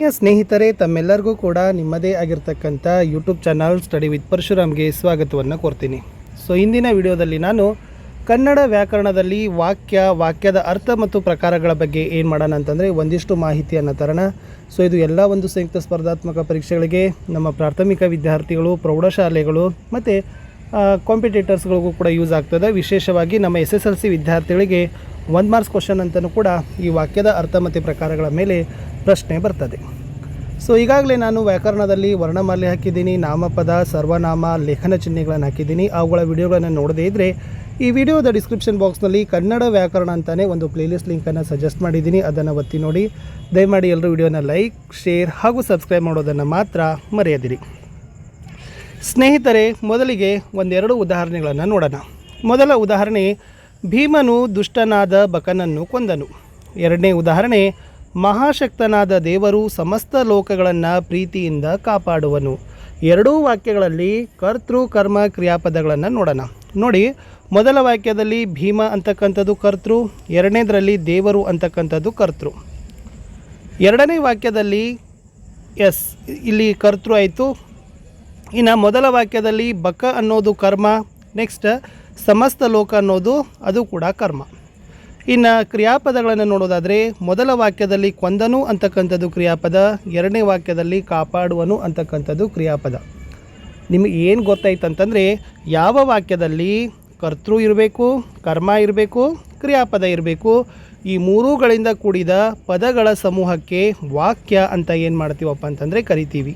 ಸ್ನೇಹಿತರೆ, ತಮ್ಮೆಲ್ಲರಿಗೂ ಕೂಡ ನಿಮ್ಮದೇ ಆಗಿರ್ತಕ್ಕಂಥ ಯೂಟ್ಯೂಬ್ ಚಾನಲ್ ಸ್ಟಡಿ ವಿತ್ ಪರಶುರಾಮ್ಗೆ ಸ್ವಾಗತವನ್ನು ಕೋರ್ತೀನಿ. ಸೊ ಇಂದಿನ ವಿಡಿಯೋದಲ್ಲಿ ನಾನು ಕನ್ನಡ ವ್ಯಾಕರಣದಲ್ಲಿ ವಾಕ್ಯ, ವಾಕ್ಯದ ಅರ್ಥ ಮತ್ತು ಪ್ರಕಾರಗಳ ಬಗ್ಗೆ ಏನು ಮಾಡೋಣ ಅಂತಂದರೆ ಒಂದಿಷ್ಟು ಮಾಹಿತಿಯನ್ನು ತರೋಣ. ಸೊ ಇದು ಎಲ್ಲ ಒಂದು ಸಂಯುಕ್ತ ಸ್ಪರ್ಧಾತ್ಮಕ ಪರೀಕ್ಷೆಗಳಿಗೆ, ನಮ್ಮ ಪ್ರಾಥಮಿಕ ವಿದ್ಯಾರ್ಥಿಗಳು, ಪ್ರೌಢಶಾಲೆಗಳು ಮತ್ತು ಕಾಂಪಿಟೇಟರ್ಸ್ಗಳಿಗೂ ಕೂಡ ಯೂಸ್ ಆಗ್ತದೆ. ವಿಶೇಷವಾಗಿ ನಮ್ಮ ಎಸ್ ಎಸ್ ಎಲ್ ಸಿ ವಿದ್ಯಾರ್ಥಿಗಳಿಗೆ ಒಂದು ಮಾರ್ಕ್ಸ್ ಕ್ವಶನ್ ಅಂತಲೂ ಕೂಡ ಈ ವಾಕ್ಯದ ಅರ್ಥ ಮತ್ತು ಪ್ರಕಾರಗಳ ಮೇಲೆ ಪ್ರಶ್ನೆ ಬರ್ತದೆ. ಸೊ ಈಗಾಗಲೇ ನಾನು ವ್ಯಾಕರಣದಲ್ಲಿ ವರ್ಣಮಾಲೆ ಹಾಕಿದ್ದೀನಿ, ನಾಮಪದ, ಸರ್ವನಾಮ, ಲೇಖನ ಚಿಹ್ನೆಗಳನ್ನು ಹಾಕಿದ್ದೀನಿ. ಅವುಗಳ ವಿಡಿಯೋಗಳನ್ನು ನೋಡದೇ ಇದ್ದರೆ ಈ ವಿಡಿಯೋದ ಡಿಸ್ಕ್ರಿಪ್ಷನ್ ಬಾಕ್ಸ್ನಲ್ಲಿ ಕನ್ನಡ ವ್ಯಾಕರಣ ಅಂತಲೇ ಒಂದು ಪ್ಲೇಲಿಸ್ಟ್ ಲಿಂಕನ್ನು ಸಜೆಸ್ಟ್ ಮಾಡಿದ್ದೀನಿ. ಅದನ್ನು ಒತ್ತಿ ನೋಡಿ. ದಯಮಾಡಿ ಎಲ್ಲರೂ ವಿಡಿಯೋನ ಲೈಕ್ ಶೇರ್ ಹಾಗೂ ಸಬ್ಸ್ಕ್ರೈಬ್ ಮಾಡೋದನ್ನು ಮಾತ್ರ ಮರೆಯದಿರಿ. ಸ್ನೇಹಿತರೆ, ಮೊದಲಿಗೆ ಒಂದೆರಡು ಉದಾಹರಣೆಗಳನ್ನು ನೋಡೋಣ. ಮೊದಲ ಉದಾಹರಣೆ, ಭೀಮನು ದುಷ್ಟನಾದ ಬಕನನ್ನು ಕೊಂದನು. ಎರಡನೇ ಉದಾಹರಣೆ ಮಹಾಶಕ್ತನಾದ ದೇವರು ಸಮಸ್ತ ಲೋಕಗಳನ್ನು ಪ್ರೀತಿಯಿಂದ ಕಾಪಾಡುವನು. ಎರಡೂ ವಾಕ್ಯಗಳಲ್ಲಿ ಕರ್ತೃ, ಕರ್ಮ, ಕ್ರಿಯಾಪದಗಳನ್ನು ನೋಡೋಣ. ನೋಡಿ, ಮೊದಲ ವಾಕ್ಯದಲ್ಲಿ ಭೀಮ ಅಂತಕ್ಕಂಥದ್ದು ಕರ್ತೃ, ಎರಡನೇದರಲ್ಲಿ ದೇವರು ಅಂತಕ್ಕಂಥದ್ದು ಕರ್ತೃ. ಎರಡನೇ ವಾಕ್ಯದಲ್ಲಿ ಎಸ್, ಇಲ್ಲಿ ಕರ್ತೃ ಆಯಿತು. ಇನ್ನು ಮೊದಲ ವಾಕ್ಯದಲ್ಲಿ ಬಕ ಅನ್ನೋದು ಕರ್ಮ, ನೆಕ್ಸ್ಟ್ ಸಮಸ್ತ ಲೋಕ ಅನ್ನೋದು ಅದು ಕೂಡ ಕರ್ಮ. ಇನ್ನು ಕ್ರಿಯಾಪದಗಳನ್ನು ನೋಡೋದಾದರೆ ಮೊದಲ ವಾಕ್ಯದಲ್ಲಿ ಕೊಂದನು ಅಂತಕ್ಕಂಥದ್ದು ಕ್ರಿಯಾಪದ, ಎರಡನೇ ವಾಕ್ಯದಲ್ಲಿ ಕಾಪಾಡುವನು ಅಂತಕ್ಕಂಥದ್ದು ಕ್ರಿಯಾಪದ. ನಿಮಗೆ ಏನು ಗೊತ್ತಾಯ್ತು ಅಂತಂದರೆ ಯಾವ ವಾಕ್ಯದಲ್ಲಿ ಕರ್ತೃ ಇರಬೇಕು, ಕರ್ಮ ಇರಬೇಕು, ಕ್ರಿಯಾಪದ ಇರಬೇಕು, ಈ ಮೂರುಗಳಿಂದ ಕೂಡಿದ ಪದಗಳ ಸಮೂಹಕ್ಕೆ ವಾಕ್ಯ ಅಂತ ಏನು ಮಾಡ್ತೀವಪ್ಪ ಅಂತಂದರೆ ಕರಿತೀವಿ.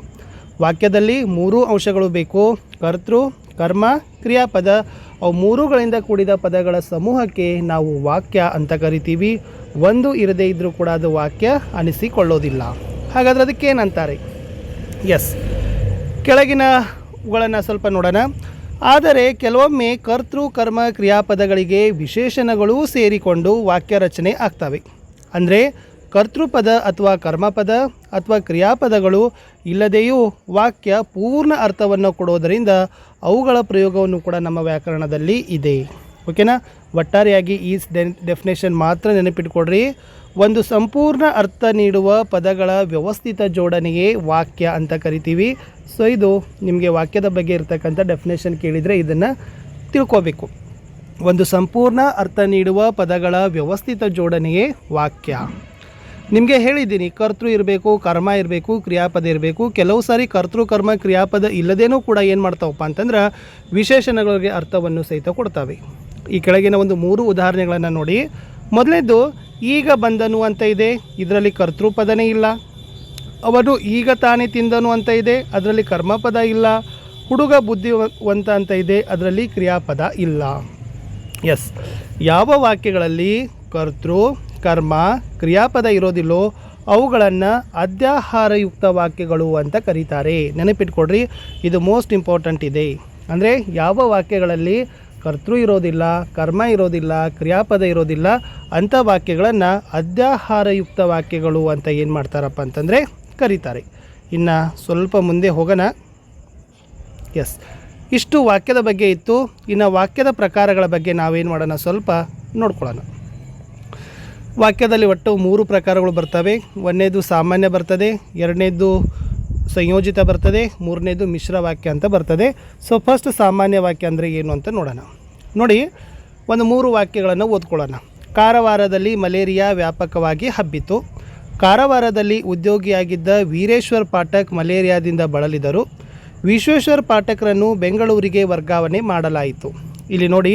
ವಾಕ್ಯದಲ್ಲಿ ಮೂರು ಅಂಶಗಳು ಬೇಕು, ಕರ್ತೃ ಕರ್ಮ, ಕ್ರಿಯಾಪದ ಅವು ಮೂರುಗಳಿಂದ ಕೂಡಿದ ಪದಗಳ ಸಮೂಹಕ್ಕೆ ನಾವು ವಾಕ್ಯ ಅಂತ ಕರಿತೀವಿ. ಒಂದು ಇರದೇ ಇದ್ದರೂ ಕೂಡ ಅದು ವಾಕ್ಯ ಅನಿಸಿಕೊಳ್ಳೋದಿಲ್ಲ. ಹಾಗಾದ್ರೆ ಅದಕ್ಕೆ ಏನಂತಾರೆ ಎಸ್ ಕೆಳಗಿನಗಳನ್ನು ಸ್ವಲ್ಪ ನೋಡೋಣ. ಆದರೆ ಕೆಲವೊಮ್ಮೆ ಕರ್ತೃ, ಕರ್ಮ, ಕ್ರಿಯಾಪದಗಳಿಗೆ ವಿಶೇಷಣಗಳೂ ಸೇರಿಕೊಂಡು ವಾಕ್ಯ ರಚನೆ ಆಗ್ತವೆ. ಅಂದರೆ ಕರ್ತೃಪದ ಅಥವಾ ಕರ್ಮಪದ ಅಥವಾ ಕ್ರಿಯಾಪದಗಳು ಇಲ್ಲದೆಯೂ ವಾಕ್ಯ ಪೂರ್ಣ ಅರ್ಥವನ್ನು ಕೊಡೋದರಿಂದ ಅವುಗಳ ಪ್ರಯೋಗವನ್ನು ಕೂಡ ನಮ್ಮ ವ್ಯಾಕರಣದಲ್ಲಿ ಇದೆ. ಓಕೆನಾ? ಒಟ್ಟಾರೆಯಾಗಿ ಈ ಡೆಫಿನೇಷನ್ ಮಾತ್ರ ನೆನಪಿಟ್ಕೊಡ್ರಿ. ಒಂದು ಸಂಪೂರ್ಣ ಅರ್ಥ ನೀಡುವ ಪದಗಳ ವ್ಯವಸ್ಥಿತ ಜೋಡಣೆಯೇ ವಾಕ್ಯ ಅಂತ ಕರಿತೀವಿ. ಸೊ, ಇದು ನಿಮಗೆ ವಾಕ್ಯದ ಬಗ್ಗೆ ಇರತಕ್ಕಂಥ ಡೆಫಿನೇಷನ್ ಕೇಳಿದರೆ ಇದನ್ನು ತಿಳ್ಕೋಬೇಕು. ಒಂದು ಸಂಪೂರ್ಣ ಅರ್ಥ ನೀಡುವ ಪದಗಳ ವ್ಯವಸ್ಥಿತ ಜೋಡಣೆಯೇ ವಾಕ್ಯ. ನಿಮಗೆ ಹೇಳಿದ್ದೀನಿ, ಕರ್ತೃ ಇರಬೇಕು, ಕರ್ಮ ಇರಬೇಕು, ಕ್ರಿಯಾಪದ ಇರಬೇಕು. ಕೆಲವು ಸಾರಿ ಕರ್ತೃ, ಕರ್ಮ, ಕ್ರಿಯಾಪದ ಇಲ್ಲದೇನೂ ಕೂಡ ಏನು ಮಾಡ್ತಾವಪ್ಪ ಅಂತಂದ್ರೆ ವಿಶೇಷಣಗಳಿಗೆ ಅರ್ಥವನ್ನು ಸಹಿತ ಕೊಡ್ತವೆ. ಈ ಕೆಳಗಿನ ಒಂದು ಮೂರು ಉದಾಹರಣೆಗಳನ್ನು ನೋಡಿ. ಮೊದಲನೇದು ಈಗ ಬಂದನು ಅಂತ ಇದೆ, ಇದರಲ್ಲಿ ಕರ್ತೃಪದನೇ ಇಲ್ಲ. ಅವನು ಈಗ ತಾನೇ ತಿಂದನು ಅಂತ ಇದೆ, ಅದರಲ್ಲಿ ಕರ್ಮಪದ ಇಲ್ಲ. ಹುಡುಗ ಬುದ್ಧಿವಂತ ಅಂತ ಇದೆ, ಅದರಲ್ಲಿ ಕ್ರಿಯಾಪದ ಇಲ್ಲ. ಎಸ್ ಯಾವ ವಾಕ್ಯಗಳಲ್ಲಿ ಕರ್ತೃ ಕರ್ಮ, ಕ್ರಿಯಾಪದ ಇರೋದಿಲ್ಲೋ, ಅವುಗಳನ್ನು ಅಧ್ಯಾಹಾರಯುಕ್ತ ವಾಕ್ಯಗಳು ಅಂತ ಕರೀತಾರೆ. ನೆನಪಿಟ್ಕೊಡ್ರಿ ಇದು ಮೋಸ್ಟ್ ಇಂಪಾರ್ಟೆಂಟ್ ಇದೆ. ಅಂದರೆ ಯಾವ ವಾಕ್ಯಗಳಲ್ಲಿ ಕರ್ತೃ ಇರೋದಿಲ್ಲ, ಕರ್ಮ ಇರೋದಿಲ್ಲ, ಕ್ರಿಯಾಪದ ಇರೋದಿಲ್ಲ, ಅಂಥ ವಾಕ್ಯಗಳನ್ನು ಅಧ್ಯಾಹಾರಯುಕ್ತ ವಾಕ್ಯಗಳು ಅಂತ ಏನು ಮಾಡ್ತಾರಪ್ಪ ಅಂತಂದರೆ ಕರೀತಾರೆ. ಇನ್ನು ಸ್ವಲ್ಪ ಮುಂದೆ ಹೋಗೋಣ. ಎಸ್ ಇಷ್ಟು ವಾಕ್ಯದ ಬಗ್ಗೆ ಇತ್ತು. ಇನ್ನು ವಾಕ್ಯದ ಪ್ರಕಾರಗಳ ಬಗ್ಗೆ ನಾವೇನು ಮಾಡೋಣ? ಸ್ವಲ್ಪ ನೋಡ್ಕೊಳ್ಳೋಣ. ವಾಕ್ಯದಲ್ಲಿ ಒಟ್ಟು ಮೂರು ಪ್ರಕಾರಗಳು ಬರ್ತವೆ. ಒಂದನೇದು ಸಾಮಾನ್ಯ ಬರ್ತದೆ, ಎರಡನೇದು ಸಂಯೋಜಿತ ಬರ್ತದೆ, ಮೂರನೇದು ಮಿಶ್ರ ವಾಕ್ಯ ಅಂತ ಬರ್ತದೆ. ಸೊ ಫಸ್ಟ್ ಸಾಮಾನ್ಯ ವಾಕ್ಯ ಅಂದರೆ ಏನು ಅಂತ ನೋಡೋಣ. ನೋಡಿ, ಒಂದು ಮೂರು ವಾಕ್ಯಗಳನ್ನು ಓದ್ಕೊಳ್ಳೋಣ. ಕಾರವಾರದಲ್ಲಿ ಮಲೇರಿಯಾ ವ್ಯಾಪಕವಾಗಿ ಹಬ್ಬಿತು. ಕಾರವಾರದಲ್ಲಿ ಉದ್ಯೋಗಿಯಾಗಿದ್ದ ವೀರೇಶ್ವರ್ ಪಾಠಕ್ ಮಲೇರಿಯಾದಿಂದ ಬಳಲಿದರು. ವಿಶ್ವೇಶ್ವರ್ ಪಾಠಕರನ್ನು ಬೆಂಗಳೂರಿಗೆ ವರ್ಗಾವಣೆ ಮಾಡಲಾಯಿತು. ಇಲ್ಲಿ ನೋಡಿ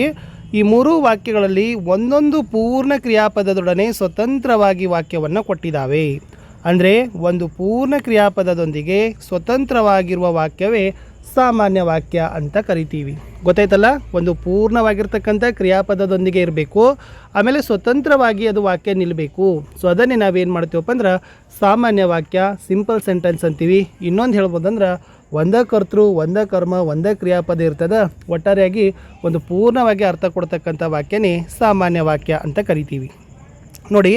ಈ ಮೂರು ವಾಕ್ಯಗಳಲ್ಲಿ ಒಂದೊಂದು ಪೂರ್ಣ ಕ್ರಿಯಾಪದದೊಡನೆ ಸ್ವತಂತ್ರವಾಗಿ ವಾಕ್ಯವನ್ನು ಕೊಟ್ಟಿದ್ದಾವೆ. ಅಂದರೆ ಒಂದು ಪೂರ್ಣ ಕ್ರಿಯಾಪದದೊಂದಿಗೆ ಸ್ವತಂತ್ರವಾಗಿರುವ ವಾಕ್ಯವೇ ಸಾಮಾನ್ಯ ವಾಕ್ಯ ಅಂತ ಕರಿತೀವಿ. ಗೊತ್ತಾಯ್ತಲ್ಲ? ಒಂದು ಪೂರ್ಣವಾಗಿರ್ತಕ್ಕಂಥ ಕ್ರಿಯಾಪದದೊಂದಿಗೆ ಇರಬೇಕು, ಆಮೇಲೆ ಸ್ವತಂತ್ರವಾಗಿ ಅದು ವಾಕ್ಯ ನಿಲ್ಲಬೇಕು ಸೊ ಅದನ್ನೇ ನಾವೇನು ಮಾಡ್ತೀವಪ್ಪ ಅಂದ್ರೆ ಸಾಮಾನ್ಯ ವಾಕ್ಯ ಸಿಂಪಲ್ ಸೆಂಟೆನ್ಸ್ ಅಂತೀವಿ. ಇನ್ನೊಂದು ಹೇಳ್ಬೋದಂದ್ರೆ ಒಂದೇ ಕರ್ತೃ, ಒಂದೇ ಕರ್ಮ, ಒಂದೇ ಕ್ರಿಯಾಪದ ಇರ್ತದೆ. ಒಟ್ಟಾರೆಯಾಗಿ ಒಂದು ಪೂರ್ಣವಾಗಿ ಅರ್ಥ ಕೊಡ್ತಕ್ಕಂಥ ವಾಕ್ಯನೇ ಸಾಮಾನ್ಯ ವಾಕ್ಯ ಅಂತ ಕರಿತೀವಿ. ನೋಡಿ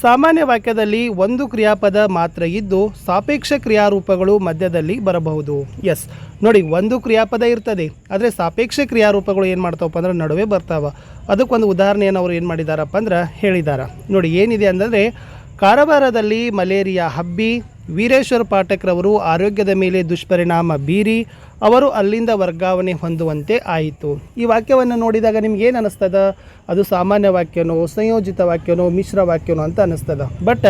ಸಾಮಾನ್ಯ ವಾಕ್ಯದಲ್ಲಿ ಒಂದು ಕ್ರಿಯಾಪದ ಮಾತ್ರ ಇದ್ದು ಸಾಪೇಕ್ಷ ಕ್ರಿಯಾರೂಪಗಳು ಮಧ್ಯದಲ್ಲಿ ಬರಬಹುದು. ಎಸ್ ನೋಡಿ, ಒಂದು ಕ್ರಿಯಾಪದ ಇರ್ತದೆ, ಆದರೆ ಸಾಪೇಕ್ಷ ಕ್ರಿಯಾರೂಪಗಳು ಏನು ಮಾಡ್ತಾವಪ್ಪ ಅಂದ್ರೆ ನಡುವೆ ಬರ್ತಾವ. ಅದಕ್ಕೊಂದು ಉದಾಹರಣೆಯನ್ನು ಅವರು ಏನು ಮಾಡಿದಾರಪ್ಪ ಅಂದ್ರೆ ಹೇಳಿದಾರ. ನೋಡಿ, ಏನಿದೆ ಅಂದರೆ ಕಾರವಾರದಲ್ಲಿ ಮಲೇರಿಯಾ ಹಬ್ಬಿ ವೀರೇಶ್ವರ ಪಾಠಕ್ರವರು ಆರೋಗ್ಯದ ಮೇಲೆ ದುಷ್ಪರಿಣಾಮ ಬೀರಿ ಅವರು ಅಲ್ಲಿಂದ ವರ್ಗಾವಣೆ ಹೊಂದುವಂತೆ ಆಯಿತು. ಈ ವಾಕ್ಯವನ್ನು ನೋಡಿದಾಗ ನಿಮ್ಗೆ ಏನು ಅನ್ನಿಸ್ತದ ಅದು ಸಾಮಾನ್ಯ ವಾಕ್ಯನೋ, ಸಂಯೋಜಿತ ವಾಕ್ಯನೋ, ಮಿಶ್ರ ವಾಕ್ಯನೋ ಅಂತ ಅನ್ನಿಸ್ತದ ಬಟ್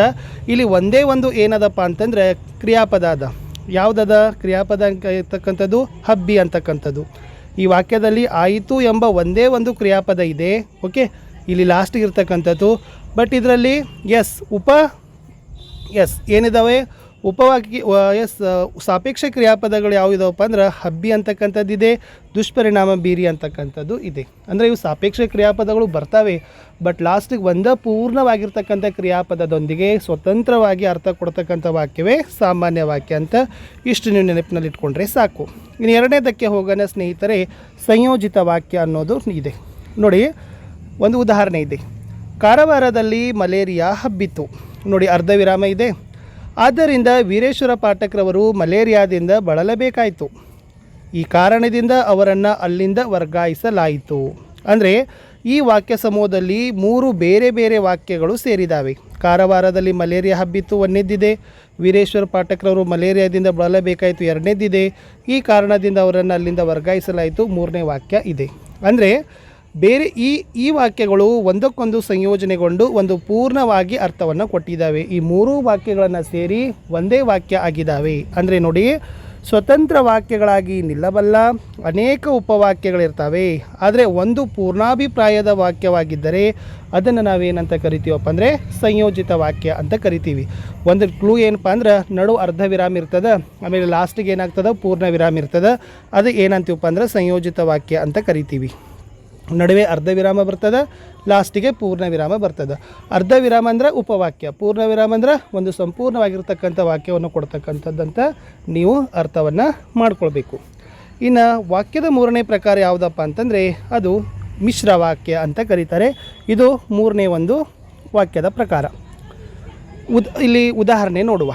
ಇಲ್ಲಿ ಒಂದೇ ಒಂದು ಏನದಪ್ಪ ಅಂತಂದರೆ ಕ್ರಿಯಾಪದ ಅದ ಯಾವುದದ? ಕ್ರಿಯಾಪದ ಇರ್ತಕ್ಕಂಥದ್ದು, ಹಬ್ಬಿ ಅಂತಕ್ಕಂಥದ್ದು. ಈ ವಾಕ್ಯದಲ್ಲಿ ಆಯಿತು ಎಂಬ ಒಂದೇ ಒಂದು ಕ್ರಿಯಾಪದ ಇದೆ. ಓಕೆ? ಇಲ್ಲಿ ಲಾಸ್ಟಿಗೆ ಇರ್ತಕ್ಕಂಥದ್ದು. ಬಟ್ ಇದರಲ್ಲಿ ಎಸ್ ಉಪ ಎಸ್ ಏನಿದಾವೆ? ಉಪವಾಕ್ಯ ಎಸ್ ಸಾಪೇಕ್ಷ ಕ್ರಿಯಾಪದಗಳು ಯಾವುದಿದಾವಪ್ಪ ಅಂದ್ರೆ ಹಬ್ಬಿ ಅಂತಕ್ಕಂಥದ್ದಿದೆ ದುಷ್ಪರಿಣಾಮ ಬೀರಿ ಅಂತಕ್ಕಂಥದ್ದು ಇದೆ. ಅಂದರೆ ಇವು ಸಾಪೇಕ್ಷ ಕ್ರಿಯಾಪದಗಳು ಬರ್ತವೆ, ಬಟ್ ಲಾಸ್ಟಿಗೆ ಒಂದ ಪೂರ್ಣವಾಗಿರ್ತಕ್ಕಂಥ ಕ್ರಿಯಾಪದದೊಂದಿಗೆ ಸ್ವತಂತ್ರವಾಗಿ ಅರ್ಥ ಕೊಡ್ತಕ್ಕಂಥ ವಾಕ್ಯವೇ ಸಾಮಾನ್ಯ ವಾಕ್ಯ ಅಂತ ಇಷ್ಟು ನೀವು ನೆನಪಿನಲ್ಲಿ ಇಟ್ಕೊಂಡ್ರೆ ಸಾಕು. ಇನ್ನು ಎರಡನೇದಕ್ಕೆ ಹೋಗೋಣ ಸ್ನೇಹಿತರೆ, ಸಂಯೋಜಿತ ವಾಕ್ಯ ಅನ್ನೋದು ಇದೆ. ನೋಡಿ, ಒಂದು ಉದಾಹರಣೆ ಇದೆ. ಕಾರವಾರದಲ್ಲಿ ಮಲೇರಿಯಾ ಹಬ್ಬಿತು ನೋಡಿ ಅರ್ಧ ವಿರಾಮ ಇದೆ. ಆದ್ದರಿಂದ ವೀರೇಶ್ವರ ಪಾಠಕ್ರವರು ಮಲೇರಿಯಾದಿಂದ ಬಳಲಬೇಕಾಯಿತು. ಈ ಕಾರಣದಿಂದ ಅವರನ್ನು ಅಲ್ಲಿಂದ ವರ್ಗಾಯಿಸಲಾಯಿತು. ಅಂದರೆ ಈ ವಾಕ್ಯ ಸಮೂಹದಲ್ಲಿ ಮೂರು ಬೇರೆ ಬೇರೆ ವಾಕ್ಯಗಳು ಸೇರಿದಾವೆ. ಕಾರವಾರದಲ್ಲಿ ಮಲೇರಿಯಾ ಹಬ್ಬಿತ್ತು, ಒಂದೆದ್ದಿದೆ. ವೀರೇಶ್ವರ ಪಾಠಕ್ರವರು ಮಲೇರಿಯಾದಿಂದ ಬಳಲಬೇಕಾಯಿತು ಎರಡನೇದಿದೆ ಈ ಕಾರಣದಿಂದ ಅವರನ್ನು ಅಲ್ಲಿಂದ ವರ್ಗಾಯಿಸಲಾಯಿತು, ಮೂರನೇ ವಾಕ್ಯ ಇದೆ. ಅಂದರೆ ಬೇರೆ ಈ ಈ ವಾಕ್ಯಗಳು ಒಂದಕ್ಕೊಂದು ಸಂಯೋಜನೆಗೊಂಡು ಒಂದು ಪೂರ್ಣವಾಗಿ ಅರ್ಥವನ್ನು ಕೊಟ್ಟಿದ್ದಾವೆ. ಈ ಮೂರೂ ವಾಕ್ಯಗಳನ್ನು ಸೇರಿ ಒಂದೇ ವಾಕ್ಯ ಆಗಿದ್ದಾವೆ. ಅಂದರೆ ನೋಡಿ, ಸ್ವತಂತ್ರ ವಾಕ್ಯಗಳಾಗಿ ನಿಲ್ಲಬಲ್ಲ ಅನೇಕ ಉಪವಾಕ್ಯಗಳಿರ್ತವೆ. ಆದರೆ ಒಂದು ಪೂರ್ಣಾಭಿಪ್ರಾಯದ ವಾಕ್ಯವಾಗಿದ್ದರೆ ಅದನ್ನು ನಾವೇನಂತ ಕರಿತೀವಪ್ಪ ಅಂದರೆ ಸಂಯೋಜಿತ ವಾಕ್ಯ ಅಂತ ಕರಿತೀವಿ. ಒಂದು ಕ್ಲೂ ಏನಪ್ಪ ಅಂದ್ರೆ ನಡು ಅರ್ಧ ವಿರಾಮ ಇರ್ತದೆ, ಆಮೇಲೆ ಲಾಸ್ಟಿಗೆ ಏನಾಗ್ತದೆ? ಪೂರ್ಣ ವಿರಾಮ ಇರ್ತದೆ. ಅದು ಏನಂತೀವಪ್ಪ ಅಂದ್ರೆ ಸಂಯೋಜಿತ ವಾಕ್ಯ ಅಂತ ಕರಿತೀವಿ. ನಡುವೆ ಅರ್ಧ ವಿರಾಮ ಬರ್ತದೆ, ಲಾಸ್ಟಿಗೆ ಪೂರ್ಣ ವಿರಾಮ ಬರ್ತದೆ. ಅರ್ಧ ವಿರಾಮ ಅಂದರೆ ಉಪವಾಕ್ಯ, ಪೂರ್ಣ ವಿರಾಮ ಅಂದರೆ ಒಂದು ಸಂಪೂರ್ಣವಾಗಿರ್ತಕ್ಕಂಥ ವಾಕ್ಯವನ್ನು ಕೊಡ್ತಕ್ಕಂಥದ್ದಂತ ನೀವು ಅರ್ಥವನ್ನು ಮಾಡ್ಕೊಳ್ಬೇಕು. ಇನ್ನು ವಾಕ್ಯದ ಮೂರನೇ ಪ್ರಕಾರ ಯಾವುದಪ್ಪ ಅಂತಂದರೆ, ಅದು ಮಿಶ್ರ ವಾಕ್ಯ ಅಂತ ಕರೀತಾರೆ. ಇದು ಮೂರನೇ ಒಂದು ವಾಕ್ಯದ ಪ್ರಕಾರ. ಉದ್, ಇಲ್ಲಿ ಉದಾಹರಣೆ ನೋಡುವ.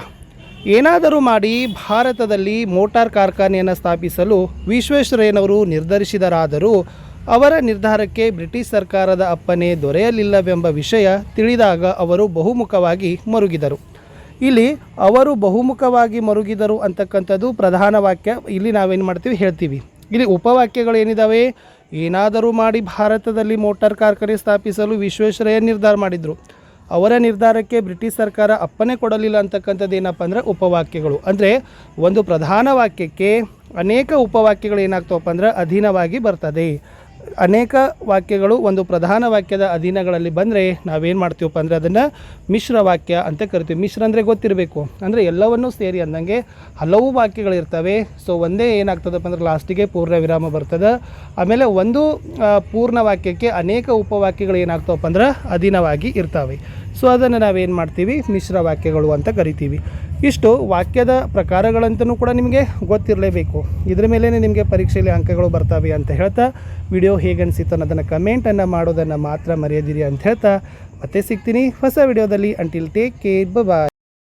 ಏನಾದರೂ ಮಾಡಿ ಭಾರತದಲ್ಲಿ ಮೋಟಾರ್ ಕಾರ್ಖಾನೆಯನ್ನು ಸ್ಥಾಪಿಸಲು ವಿಶ್ವೇಶ್ವರಯ್ಯನವರು ನಿರ್ಧರಿಸಿದರಾದರೂ ಅವರ ನಿರ್ಧಾರಕ್ಕೆ ಬ್ರಿಟಿಷ್ ಸರ್ಕಾರದ ಅಪ್ಪನೆ ದೊರೆಯಲಿಲ್ಲವೆಂಬ ವಿಷಯ ತಿಳಿದಾಗ ಅವರು ಬಹುಮುಖವಾಗಿ ಮರುಗಿದರು. ಇಲ್ಲಿ ಅವರು ಬಹುಮುಖವಾಗಿ ಮರುಗಿದರು ಅಂತಕ್ಕಂಥದ್ದು ಪ್ರಧಾನ ವಾಕ್ಯ. ಇಲ್ಲಿ ನಾವೇನು ಮಾಡ್ತೀವಿ? ಹೇಳ್ತೀವಿ. ಇಲ್ಲಿ ಉಪವಾಕ್ಯಗಳು ಏನಿದ್ದಾವೆ ಏನಾದರೂ ಮಾಡಿ ಭಾರತದಲ್ಲಿ ಮೋಟಾರ್ ಕಾರ್ಖಾನೆ ಸ್ಥಾಪಿಸಲು ವಿಶ್ವೇಶ್ವರಯ್ಯ ನಿರ್ಧಾರ ಮಾಡಿದರು. ಅವರ ನಿರ್ಧಾರಕ್ಕೆ ಬ್ರಿಟಿಷ್ ಸರ್ಕಾರ ಅಪ್ಪನೆ ಕೊಡಲಿಲ್ಲ ಅಂತಕ್ಕಂಥದ್ದು ಏನಪ್ಪ ಅಂದರೆ ಉಪವಾಕ್ಯಗಳು. ಅಂದರೆ ಒಂದು ಪ್ರಧಾನ ವಾಕ್ಯಕ್ಕೆ ಅನೇಕ ಉಪವಾಕ್ಯಗಳು ಏನಾಗ್ತವಪ್ಪ ಅಂದರೆ ಅಧೀನವಾಗಿ ಬರ್ತದೆ. ಅನೇಕ ವಾಕ್ಯಗಳು ಒಂದು ಪ್ರಧಾನ ವಾಕ್ಯದ ಅಧೀನಗಳಲ್ಲಿ ಬಂದರೆ ನಾವೇನು ಮಾಡ್ತೀವಪ್ಪ ಅಂದರೆ ಅದನ್ನು ಮಿಶ್ರ ವಾಕ್ಯ ಅಂತ ಕರಿತೀವಿ. ಮಿಶ್ರ ಅಂದರೆ ಗೊತ್ತಿರಬೇಕು. ಅಂದರೆ ಎಲ್ಲವನ್ನೂ ಸೇರಿ ಅಂದಂಗೆ ಹಲವು ವಾಕ್ಯಗಳಿರ್ತವೆ. ಸೊ ಒಂದೇ ಏನಾಗ್ತದಪ್ಪ ಅಂದ್ರೆ ಲಾಸ್ಟಿಗೆ ಪೂರ್ಣ ವಿರಾಮ ಬರ್ತದೆ. ಆಮೇಲೆ ಒಂದು ಪೂರ್ಣ ವಾಕ್ಯಕ್ಕೆ ಅನೇಕ ಉಪವಾಕ್ಯಗಳು ಏನಾಗ್ತವಪ್ಪ ಅಂದ್ರೆ ಅಧೀನವಾಗಿ ಇರ್ತವೆ. ಸೊ ಅದನ್ನು ನಾವೇನು ಮಾಡ್ತೀವಿ? ಮಿಶ್ರ ವಾಕ್ಯಗಳು ಅಂತ ಕರಿತೀವಿ. ಇಷ್ಟು ವಾಕ್ಯದ ಪ್ರಕಾರಗಳಂತನೂ ಕೂಡ ನಿಮಗೆ ಗೊತ್ತಿರಲೇಬೇಕು. ಇದ್ರ ಮೇಲೇ ನಿಮಗೆ ಪರೀಕ್ಷೆಯಲ್ಲಿ ಅಂಕಗಳು ಬರ್ತವೆ ಅಂತ ಹೇಳ್ತಾ, ವಿಡಿಯೋ ಹೇಗೆ ಅನಿಸಿತ್ತು ಅನ್ನೋದನ್ನು ಕಮೆಂಟನ್ನು ಮಾಡೋದನ್ನು ಮಾತ್ರ ಮರೆಯದಿರಿ ಅಂತ ಹೇಳ್ತಾ, ಮತ್ತೆ ಸಿಗ್ತೀನಿ ಹೊಸ ವಿಡಿಯೋದಲ್ಲಿ. Until take care bye